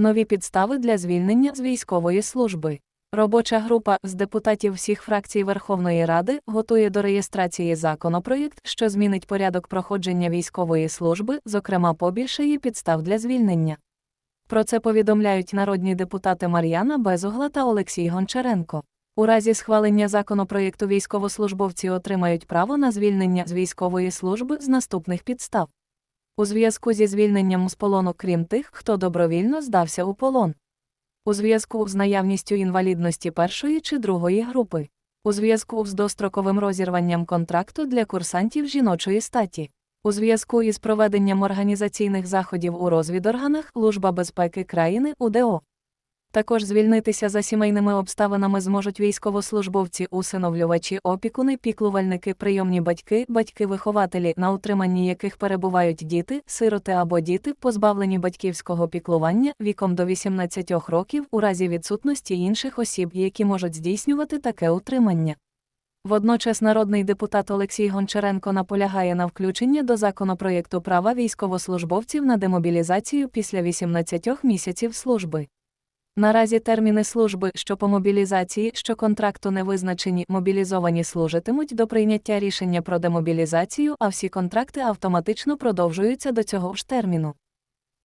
Нові підстави для звільнення з військової служби. Робоча група з депутатів всіх фракцій Верховної Ради готує до реєстрації законопроєкт, що змінить порядок проходження військової служби, зокрема побільшає підстав для звільнення. Про це повідомляють народні депутати Мар'яна Безугла та Олексій Гончаренко. У разі схвалення законопроєкту військовослужбовці отримають право на звільнення з військової служби з наступних підстав. У зв'язку зі звільненням з полону, крім тих, хто добровільно здався у полон. У зв'язку з наявністю інвалідності першої чи другої групи. У зв'язку з достроковим розірванням контракту для курсантів жіночої статі. У зв'язку із проведенням організаційних заходів у розвідорганах Служба безпеки країни УДО. Також звільнитися за сімейними обставинами зможуть військовослужбовці, усиновлювачі, опікуни, піклувальники, прийомні батьки, батьки-вихователі, на утриманні яких перебувають діти, сироти або діти, позбавлені батьківського піклування віком до 18 років у разі відсутності інших осіб, які можуть здійснювати таке утримання. Водночас народний депутат Олексій Гончаренко наполягає на включення до законопроєкту права військовослужбовців на демобілізацію після 18 місяців служби. Наразі терміни служби, що по мобілізації, що контракту не визначені, мобілізовані служитимуть до прийняття рішення про демобілізацію, а всі контракти автоматично продовжуються до цього ж терміну.